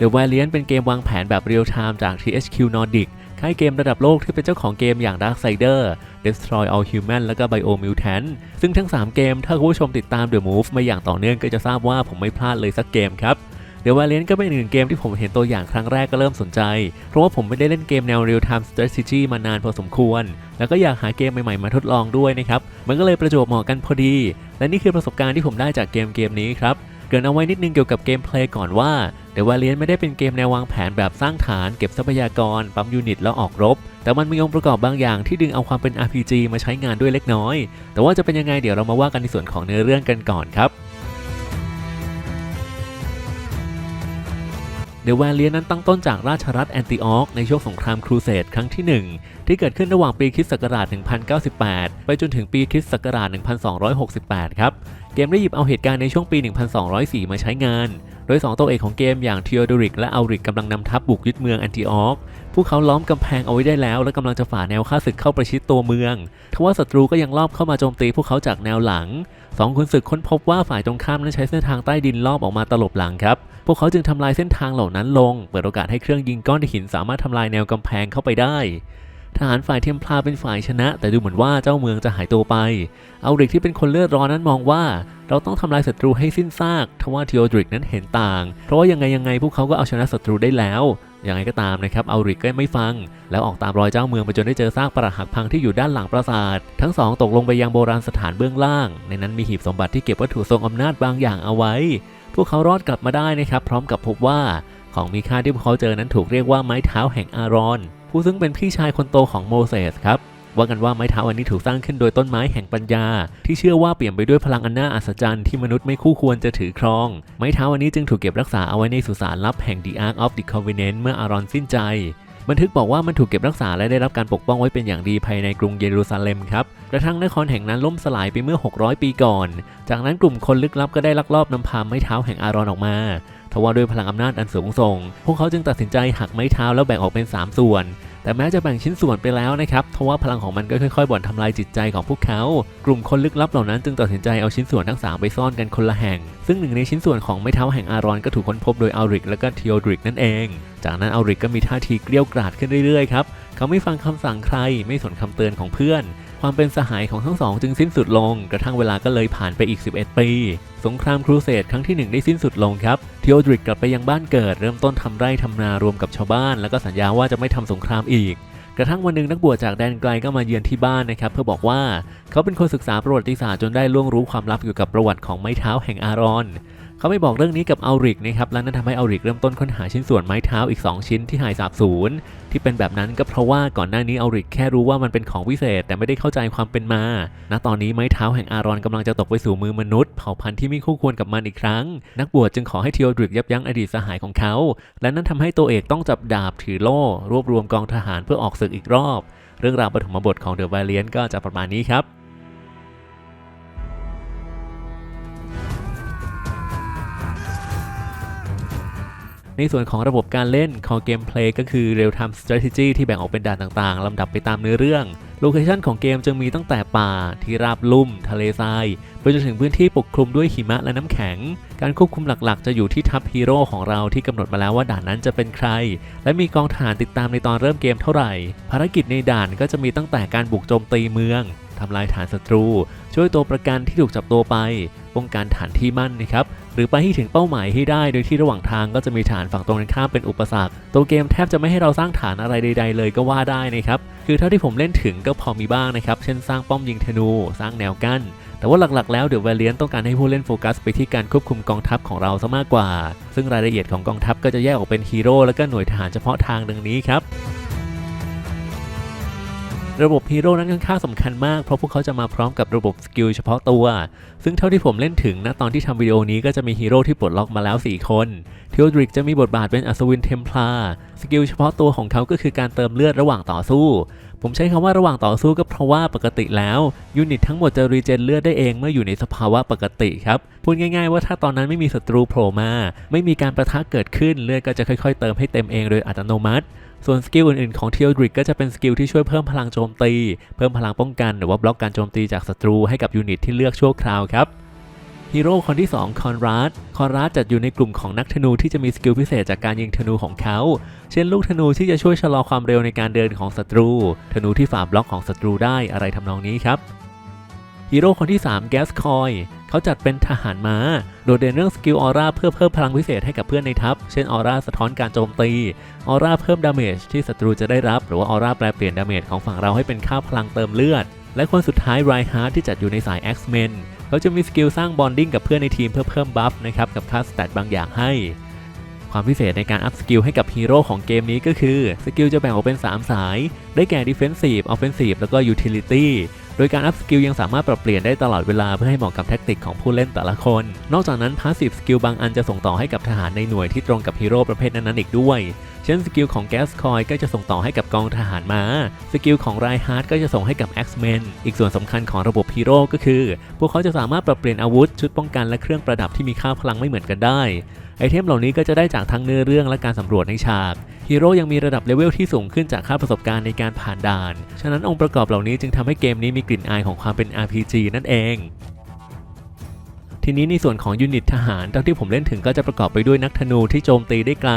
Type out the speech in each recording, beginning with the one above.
The Valiant เป็นเกมวางแผนแบบเรียลไทม์จาก THQ Nordic ค่ายเกมระดับโลกที่เป็นเจ้าของเกมอย่าง Darksider Destroy All Human และก็ Biomutant ซึ่งทั้ง 3 เกมถ้าคุณผู้ชมติดตาม The Move มาอย่างต่อเนื่องก็จะทราบว่าผมไม่พลาดเลยสักเกมครับ The Valiant ก็เป็นหนึ่งเกมที่ผมเห็นตัวอย่างครั้งแรกก็เริ่มสนใจ เพราะว่าผมไม่ได้เล่นเกมแนว Real Time Strategy มานานพอสมควร แล้วก็อยากหาเกมใหม่ๆ มาทดลองด้วยนะครับ มันก็เลยประจวบเหมาะกันพอดี และนี่คือประสบการณ์ที่ผมได้จากเกมเกมนี้ครับ เกินเอาไว้นิดนึงเกี่ยวกับเกมเพลย์ก่อนว่า The Valiant ไม่ได้เป็นเกมแนววางแผนแบบสร้างฐานเก็บทรัพยากร ปั๊มยูนิตแล้วออกรบ แต่มันมีองค์ประกอบบางอย่างที่ดึงเอาความเป็น RPG มาใช้งานด้วยเล็กน้อย แต่ว่าจะเป็นยังไงเดี๋ยวเรามาว่ากันในส่วนของเนื้อเรื่องกันก่อนครับเดวลเลียนั้นตั้งต้นจากราชรัฐแอนติออกในช่วงสงครามครูเสดครั้งที่ 1 ที่เกิดขึ้นระหว่างปีคริสต์ศักราช 1098 ไปจนถึงปีคริสต์ศักราช 1268 ครับ เกมได้หยิบเอาเหตุการณ์ในช่วงปี 1204 มาใช้งาน โดย 2 ตัวเอกของเกมอย่างเทีโอดริกและอัลริกกำลังนำทัพบุกยึดเมืองแอนติออกพวกเขาล้อมกำแพงเอาไว้ได้แล้ว และกำลังจะฝ่าแนวข้าศึกเข้าประชิดตัวเมืองทว่าศัตรูก็ยังลอบเข้ามาโจมตีพวกเขาจากแนวหลังสองขุนศึกค้นพบว่าฝ่ายตรงข้ามนั้นใช้เส้นทางใต้ดินลอบออกมาตลบหลังครับ พวกเขาจึงทำลายเส้นทางเหล่านั้นลง เปิดโอกาสให้เครื่องยิงก้อนหินสามารถทำลายแนวกำแพงเข้าไปได้ ทหารฝ่ายเทมพลาเป็นฝ่ายชนะ แต่ดูเหมือนว่าเจ้าเมืองจะหายตัวไป เอาริกที่เป็นคนเลือดร้อนนั้นมองว่า เราต้องทำลายศัตรูให้สิ้นซากทว่าทีโอดริกนั้นเห็นต่าง เพราะว่ายังไงยังไงพวกเขาก็เอาชนะศัตรูได้แล้วยังไงก็ตามนะครับเอาริกก็ไม่ฟัง แล้วออกตามรอยเจ้าเมืองไปจนได้เจอซากปรักหักพังที่อยู่ด้านหลังปราสาท ทั้งสองตกลงไปยังโบราณสถานเบื้องล่าง ในนั้นมีหีบสมบัติที่เก็บวัตถุทรงอำนาจบางอย่างเอาไว้ พวกเขารอดกลับมาได้นะครับ พร้อมกับพบว่า ของมีค่าที่พวกเขาเจอนั้นถูกเรียกว่าไม้เท้าแห่งอารอน ผู้ซึ่งเป็นพี่ชายคนโตของโมเสสครับว่ากันว่าไม้เท้าอันนี้ถูกสร้างขึ้นโดยต้นไม้แห่งปัญญา ที่เชื่อว่าเปลี่ยมไปด้วยพลังอันน่าอัศจรรย์ที่มนุษย์ไม่คู่ควรจะถือครอง ไม้เท้าอันนี้จึงถูกเก็บรักษาเอาไว้ในสุสานลับแห่ง The Ark of the Covenant เมื่ออารอนสิ้นใจ บันทึกบอกว่ามันถูกเก็บรักษาและได้รับการปกป้องไว้เป็นอย่างดีภายในกรุงเยรูซาเล็มครับกระทั่งนครแห่งนั้นล่มสลายไปเมื่อ 600 ปีก่อน จากนั้นกลุ่มคนลึกลับก็ได้ลักลอบนำพาไม้เท้าแห่งอารอนออกมา ทว่าด้วยพลังอำนาจอันสูงส่ง พวกเขาจึงตัดสินใจหักไม้เท้าแล้วแบ่งออกเป็น 3 ส่วน แต่แม้จะแบ่งชิ้นส่วนไปแล้วนะครับทว่าพลังของมันก็ค่อยๆ บ่อนทำลายจิตใจของพวกเขา กลุ่มคนลึกลับเหล่านั้นจึงตัดสินใจเอาชิ้นส่วนทั้ง 3 ไปซ่อนกันคนละแห่ง ซึ่งหนึ่งในชิ้นส่วนของไม้เท้าแห่งอารอนก็ถูกค้นพบโดยอัลริกและก็ทีโอดริกนั่นเอง จากนั้นอัลริกก็มีท่าทีเกลี้ยวกราดขึ้นเรื่อยๆครับ เขาไม่ฟังคำสั่งใคร ไม่สนคำเตือนของเพื่อน ความเป็นสหายของทั้งสองจึงสิ้นสุดลง กระทั่งเวลาก็เลยผ่านไปอีก 11 ปี สงครามครูเสดครั้งที่ 1 ได้สิ้นสุดลงครับทีโอดริกกลับไปยังบ้านเกิด เริ่มต้นทำไร่ทำนารวมกับชาวบ้าน แล้วก็สัญญาว่าจะไม่ทำสงครามอีก กระทั่งวันหนึ่งนักบวชจากแดนไกลก็มาเยือนที่บ้านนะครับเพื่อบอกว่าเขาเป็นคนศึกษาประวัติศาสตร์จนได้ล่วงรู้ความลับเกี่ยวกับประวัติของไม้เท้าแห่งอารอน เขาไปบอกเรื่องนี้กับอัลริกนะครับและนั่นทำให้อัลริกเริ่มต้นค้นหาชิ้นส่วนไม้เท้าอีก 2 ชิ้นที่หายสาบสูญที่เป็นแบบนั้นก็เพราะว่าก่อนหน้านี้อัลริกแค่รู้ว่ามันเป็นของวิเศษ แต่ไม่ได้เข้าใจความเป็นมา ณ ตอนนี้ไม้เท้าแห่งอารอนกำลังจะตกไปสู่มือมนุษย์เผ่าพันธุ์ที่ไม่คู่ควรกับมันอีกครั้ง นักบวชจึงขอให้เทีโอดริกยับยั้งอดีตสหายของเขา และนั่นทำให้ตัวเอกต้องจับดาบถือโล่รวบรวมกองทหารเพื่อออกศึกอีกรอบ เรื่องราวปฐมบทของเดอะวาเลียนก็จะประมาณนี้ครับ ในส่วนของระบบการเล่น Core Gameplay ก็คือ Real Time Strategy ที่แบ่งออกเป็นด่านต่างๆลำดับไปตามเนื้อเรื่อง โลเคชันของเกมจึงมีตั้งแต่ป่าที่ราบลุ่ม ทะเลทรายไปจนถึงพื้นที่ปกคลุมด้วยหิมะและน้ำแข็ง การควบคุมหลักๆ จะอยู่ที่ทัพฮีโร่ของเราที่กำหนดมาแล้วว่าด่านนั้นจะเป็นใคร และมีกองทหารติดตามในตอนเริ่มเกมเท่าไหร่ ภารกิจในด่านก็จะมีตั้งแต่การบุกโจมตีเมืองทำลายฐานศัตรู ช่วยตัวประกันที่ถูกจับตัวไปป้องกันฐานที่มั่นนะครับ หรือไปให้ถึงเป้าหมายให้ได้ โดยที่ระหว่างทางก็จะมีฐานฝั่งตรงกันข้ามเป็นอุปสรรค ตัวเกมแทบจะไม่ให้เราสร้างฐานอะไรใด ๆ เลยก็ว่าได้นะครับ คือเท่าที่ผมเล่นถึงก็พอมีบ้างนะครับ เช่นสร้างป้อมยิงธนู สร้างแนวกั้น แต่ว่าหลักๆ แล้วเดี๋ยว Valiant ต้องการให้ผู้เล่นโฟกัสไปที่การควบคุมกองทัพของเราซะมากกว่า ซึ่งรายละเอียดของกองทัพก็จะแยกออกเป็นฮีโร่และก็หน่วยทหารเฉพาะทางดังนี้ครับ ระบบฮีโร่นั้นค่อนข้างสำคัญมาก เพราะพวกเขาจะมาพร้อมกับระบบสกิลเฉพาะตัว ซึ่งเท่าที่ผมเล่นถึงณตอนที่ทำวิดีโอนี้ก็จะมีฮีโร่ที่ปลดล็อกมาแล้ว 4 คนเทโอดริกจะมีบทบาทเป็นอัศวินเทมพลาสกิลเฉพาะตัวของเขาก็คือการเติมเลือดระหว่างต่อสู้ ผมใช้คำว่าระหว่างต่อสู้ก็เพราะว่าปกติแล้วยูนิตทั้งหมดจะรีเจนเลือดได้เองเมื่ออยู่ในสภาวะปกติครับพูดง่ายๆว่าถ้าตอนนั้นไม่มีศัตรูโผล่มา ไม่มีการประทะเกิดขึ้นเลือดก็จะค่อยๆ เติมให้เต็มเองโดยอัตโนมัติ ส่วนสกิลอื่นๆของเทียดริกก็จะเป็นสกิลที่ช่วยเพิ่มพลังโจมตี เพิ่มพลังป้องกันหรือว่าบล็อกการโจมตีจากศัตรูให้กับยูนิตที่เลือกชั่วคราวครับฮีโร่คนที่ 2 คอนราด คอนราดจัดอยู่ในกลุ่มของนักธนูที่จะมีสกิลพิเศษจากการยิงธนูของเขา เช่นลูกธนูที่จะช่วยชะลอความเร็วในการเดินของศัตรู ธนูที่ฝ่าบล็อกของศัตรูได้อะไรทำนองนี้ครับฮีโร่คนที่ 3 แกสคอย เขาจัดเป็นทหารม้า โดดเด่นเรื่องสกิลออร่าเพื่อเพิ่มพลังพิเศษให้กับเพื่อนในทัพ เช่นออร่าสะท้อนการโจมตี ออร่าเพิ่มดาเมจที่ศัตรูจะได้รับ หรือว่าออร่าแปลเปลี่ยนดาเมจของฝั่งเราให้เป็นค่าพลังเติมเลือด และคนสุดท้ายไรฮาร์ดที่จัดอยู่ในสาย X-Men เขาจะมีสกิลสร้างบอนดิ้งกับเพื่อนในทีมเพื่อเพิ่มบัฟนะครับกับค่าสแตทบางอย่างให้ความพิเศษในการอัพสกิลให้กับฮีโร่ของเกมนี้ก็คือ สกิลจะแบ่งออกเป็น 3 สาย ได้แก่ Defensive Offensive แล้วก็ Utility โดยการอัพสกิลยังสามารถปรับเปลี่ยนได้ตลอดเวลาเพื่อให้เหมาะกับแท็กติกของผู้เล่นแต่ละคน นอกจากนั้น Passive สกิลบางอันจะส่งต่อให้กับทหารในหน่วยที่ตรงกับฮีโร่ประเภทนั้นๆอีกด้วย เช่นสกิลของแกสคอยก็จะส่งต่อให้กับกองทหารม้า สกิลของไรฮาร์ดก็จะส่งให้กับ X-Men อีกส่วนสำคัญของระบบฮีโร่ก็คือ พวกเขาจะสามารถปรับเปลี่ยนอาวุธชุดป้องกันและเครื่องประดับที่มีค่าพลังไม่เหมือนกันได้ไอเทมเหล่านี้ก็จะได้จากทั้งเนื้อเรื่องและการสำรวจในฉาก ฮีโร่ยังมีระดับเลเวลที่สูงขึ้นจากค่าประสบการณ์ในการผ่านด่าน ฉะนั้นองค์ประกอบเหล่านี้จึงทำให้เกมนี้มีกลิ่นอายของความเป็น RPG นั่นเอง ทีนี้ในส่วนของยูนิตทหารเท่าที่ผมเล่นถึงก็จะประกอบไปด้วยนักธนูที่โจมตีได้ไกล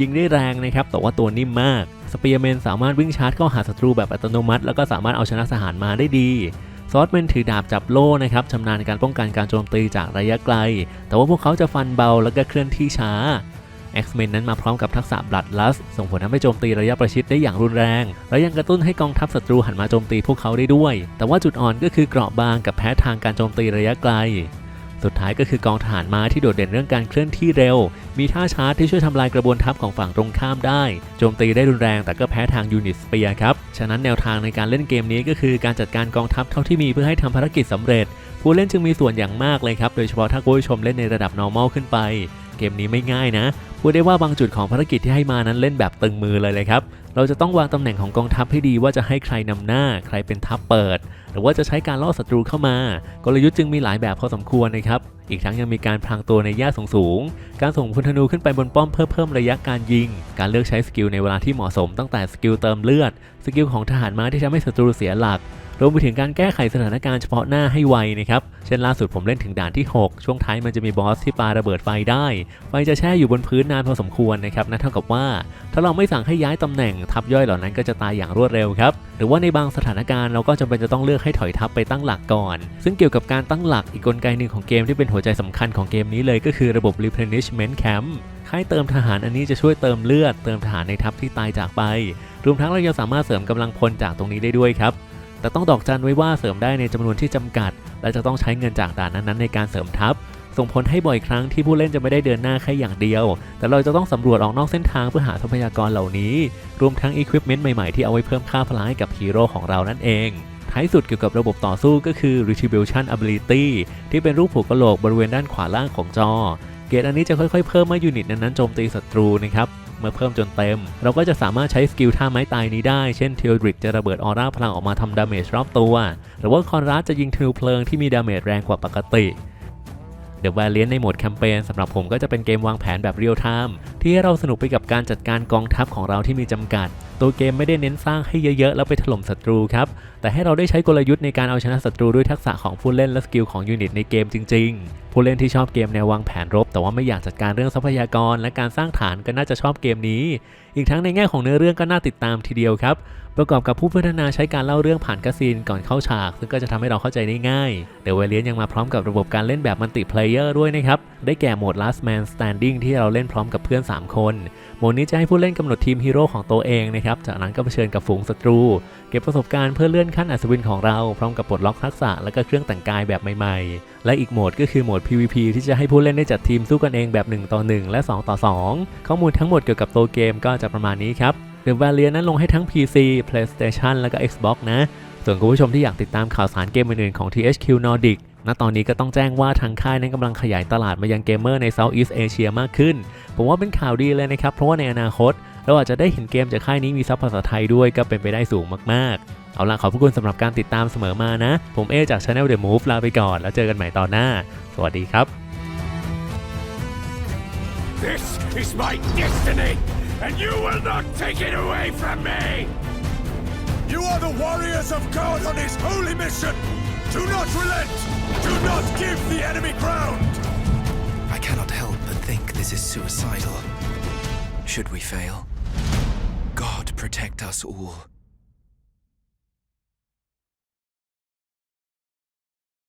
ยิงได้แรงนะครับแต่ว่าตัวนิ่มมาก สเปียร์แมนสามารถวิ่งชาร์จเข้าหาศัตรูแบบอัตโนมัติ แล้วก็สามารถเอาชนะทหารมาได้ดีซอสเมนถือดาบจับโล่นะครับชำนาญในการป้องกันการโจมตีจากระยะไกล แต่ว่าพวกเขาจะฟันเบาแล้วก็เคลื่อนที่ช้า X-Men นั้นมาพร้อมกับทักษะ Bloodlust ส่งผลทำให้โจมตีระยะประชิดได้อย่างรุนแรง และยังกระตุ้นให้กองทัพศัตรูหันมาโจมตีพวกเขาได้ด้วย แต่ว่าจุดอ่อนก็คือเกราะบางกับแพ้ทางการโจมตีระยะไกล สุดท้ายก็คือกองทหารม้าที่โดดเด่นเรื่องการเคลื่อนที่เร็ว มีท่าชาร์จที่ช่วยทำลายกระบวนทัพของฝั่งตรงข้ามได้ โจมตีได้รุนแรงแต่ก็แพ้ทางยูนิตสเปียร์ครับ ฉะนั้นแนวทางในการเล่นเกมนี้ก็คือการจัดการกองทัพเท่าที่มีเพื่อให้ทำภารกิจสำเร็จ ผู้เล่นจึงมีส่วนอย่างมากเลยครับ โดยเฉพาะถ้าคุณผู้ชมเล่นในระดับ normal ขึ้นไป เกมนี้ไม่ง่ายนะ พูดได้ว่าบางจุดของภารกิจที่ให้มานั้นเล่นแบบตึงมือเลยเลยครับ เราจะต้องวางตำแหน่งของกองทัพให้ดีว่าจะให้ใครนำหน้า ใครเป็นทัพเปิด หรือว่าจะใช้การล่อศัตรูเข้ามา กลยุทธ์จึงมีหลายแบบพอสมควรนะครับ อีกทั้งยังมีการพรางตัวในย่าสูงสูง การส่งพลธนูขึ้นไปบนป้อมเพื่อเพิ่มระยะการยิง การเลือกใช้สกิลในเวลาที่เหมาะสมตั้งแต่สกิลเติมเลือด สกิลของทหารม้าที่ทำให้ศัตรูเสียหลักรวมไปถึงการแก้ไขสถานการณ์เฉพาะหน้าให้ไวนะครับ เช่นล่าสุดผมเล่นถึงด่านที่ 6 ช่วงท้ายมันจะมีบอสที่ปาระเบิดไฟได้ ไฟจะแช่อยู่บนพื้นนานพอสมควรนะครับนั่นเท่ากับว่า ถ้าเราไม่สั่งให้ย้ายตำแหน่งทัพย่อยเหล่านั้นก็จะตายอย่างรวดเร็วครับ หรือว่าในบางสถานการณ์เราก็จำเป็นจะต้องเลือกให้ถอยทัพไปตั้งหลักก่อน ซึ่งเกี่ยวกับการตั้งหลักอีกกลไกหนึ่งของเกมที่เป็นหัวใจสำคัญของเกมนี้เลยก็คือระบบ replenishment camp ค่ายเติมทหารอันนี้จะช่วยเติมเลือด เติมทหารในทัพที่ตายจากไป รวมทั้งเรายังสามารถเสริมกำลังพลจากตรงนี้ได้ด้วยครับ แต่ต้องดอกจันไว้ว่าเสริมได้ในจำนวนที่จำกัด และจะต้องใช้เงินจากด่านนั้นๆในการเสริมทัพส่งผลให้บ่อยครั้งที่ผู้เล่นจะไม่ได้เดินหน้าแค่อย่างเดียว แต่เราจะต้องสำรวจออกนอกเส้นทางเพื่อหาทรัพยากรเหล่านี้ รวมทั้งอุปกรณ์ใหม่ๆที่เอาไว้เพิ่มค่าพลังให้กับฮีโร่ของเรานั่นเอง ท้ายสุดเกี่ยวกับระบบต่อสู้ก็คือ Retribution Ability ที่เป็นรูปหัวกะโหลกบริเวณด้านขวาล่างของจอ เกรดอันนี้จะค่อยๆ เพิ่มเมื่อยูนิตนั้นๆโจมตีศัตรูนะครับเมื่อเพิ่มจนเต็ม เราก็จะสามารถใช้สกิลท่าไม้ตายนี้ได้ เช่นเทโอดริกจะระเบิดออร่าพลังออกมาทำดาเมจรอบตัว หรือว่าคอนราดจะยิงธนูเพลิงที่มีดาเมจแรงกว่าปกติเดอะ a ว i เลียนในโหมดแคมเปญสำหรับผมก็จะเป็นเกมวางแผนแบบเรียลไทม์ที่ให้เราสนุกไปกับการจัดการกองทัพของเราที่มีจำกัด ตัวเกมไม่ได้เน้นสร้างให้เยอะๆ แล้วไปถล่มศัตรูครับ แต่ให้เราได้ใช้กลยุทธ์ในการเอาชนะศัตรูด้วยทักษะของผู้เล่นและสกิลของยูนิตในเกมจริง ๆ ผู้เล่นที่ชอบเกมแนววางแผนรบ แต่ว่าไม่อยากจัดการเรื่องทรัพยากร และการสร้างฐานก็น่าจะชอบเกมนี้ อีกทั้งในแง่ของเนื้อเรื่องก็น่าติดตามทีเดียวครับ ประกอบกับผู้พัฒนาใช้การเล่าเรื่องผ่านคัสซีนก่อนเข้าฉาก ซึ่งก็จะทำให้เราเข้าใจได้ง่ายเดอะเวเลียนยังมาพร้อมกับระบบการเล่นแบบมัลติเพลเยอร์ด้วยนะครับ ได้แก่โหมด Last Man Standing ที่เราเล่นพร้อมกับเพื่อน 3 คน โหมดนี้จะให้ผู้เล่นกำหนดทีมฮีโร่ของตัวเองนะครับ จากนั้นก็เผชิญกับฝูงศัตรู เก็บประสบการณ์เพื่อเลื่อนขั้นอัศวินของเราพร้อมกับปลดล็อกทักษะและก็เครื่องแต่งกายแบบใหม่ๆ และอีกโหมดก็คือโหมด PVP ที่จะให้ผู้เล่นได้จัดทีมสู้กันเองแบบ 1 ต่อ 1 และ 2 ต่อ 2 ข้อมูลทั้งหมดเกี่ยวกับตัวเกมก็จะประมาณนี้ครับ The Valiant นั้นลงให้ทั้ง PC PlayStation และก็ Xbox นะ ส่วนคุณผู้ชมที่อยากติดตามข่าวสารเกมอื่นๆของ THQ Nordic ณตอนนี้ก็ต้องแจ้งว่าทางค่ายนั้นกำลังขยายตลาดมายังเกมเมอร์ใน Southeast Asia มากขึ้น ผมว่าเป็นข่าวดีเลยนะครับ เพราะว่าในอนาคต เราอาจจะได้เห็นเกมจากค่ายนี้มีซับภาษาไทยด้วยก็เป็นไปได้สูงมากๆ เอาล่ะขอบคุณสำหรับการติดตามเสมอมานะ ผมเอจาก Channel The Move ลาไปก่อนแล้วเจอกันใหม่ตอนหน้า สวัสดีครับ This is my destiny, and you will not take it away from me! You are the warriors of God on his holy mission! Do not relent! Do not give the enemy ground! I cannot help but think this is suicidal. Should we fail, God protect us all.